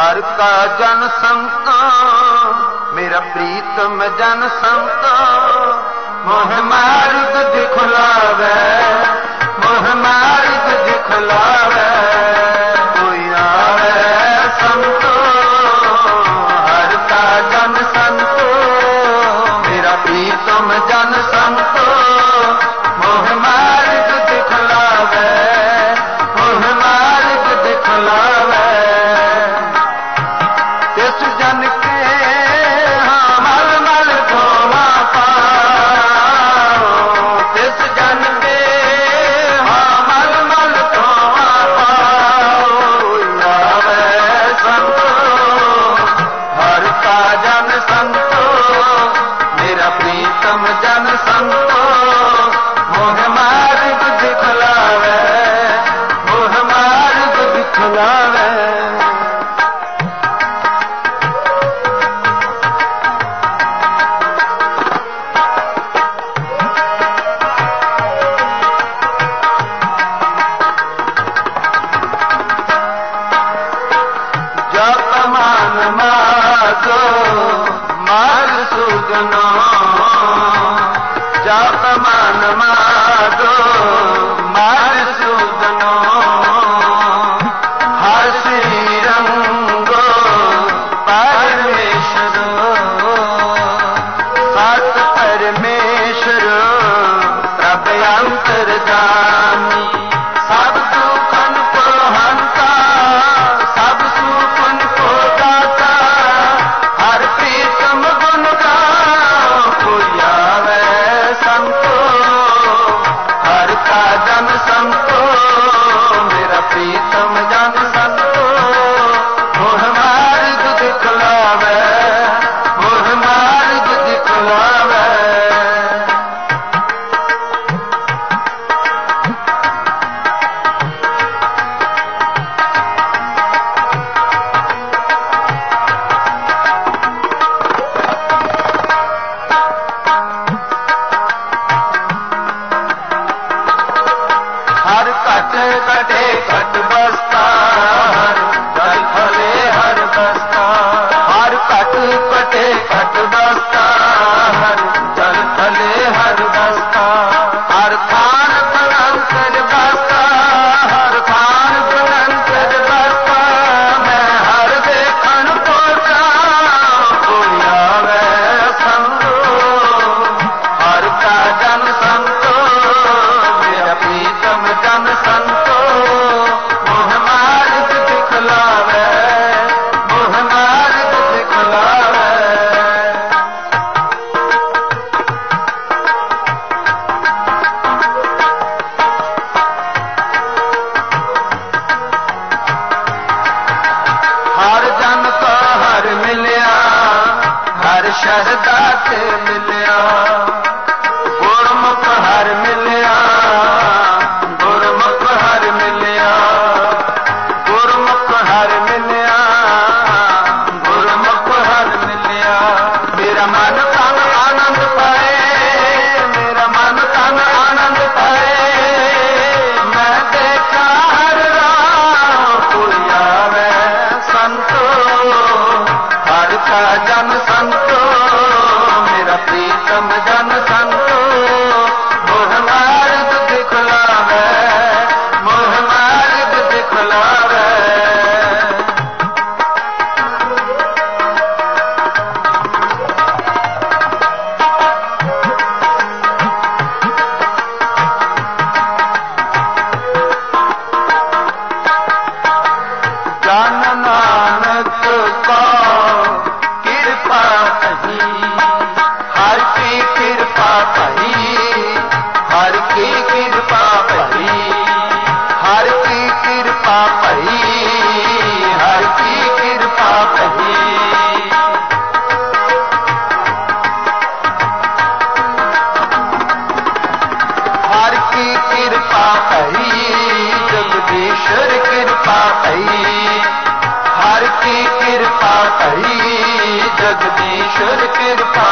ਹਰ ਕਾ ਜਨ ਸੰਤਾ ਮੇਰਾ ਪ੍ਰੀਤਮ ਜਨ ਸੰਤਾ। ਮੋਹ ਮਾਰਗ ਦਿਖਲਾਵੇ ਮੋਹ ਮਾਰਗ सुगनो। जात मान माधो मार सुगनो। ਕਾਖ ਮਿਲਿਆ, ਗੁਰਮੁਖ ਹਰ ਮਿਲਿਆ, ਗੁਰਮੁਖ ਹਰ ਮਿਲਿਆ, ਗੁਰਮੁਖ ਹਰ ਮਿਲਿਆ, ਗੁਰਮੁਖ ਹਰ ਮਿਲਿਆ। ਮੇਰਾ ਮਨ ਤਨ ਆਨੰਦ ਪਾਏ, ਮੇਰਾ ਮਨ ਤਨ ਆਨੰਦ ਪਾਏ। ਮੈਂ ਦੇਖਾ ਹਰ ਰਾਹ, ਕੋਈ ਸੰਤੋ, ਹਰ ਕਾ ਜਨ ਜਗਦੀਸ਼ਰ ਕਿਰਪਾ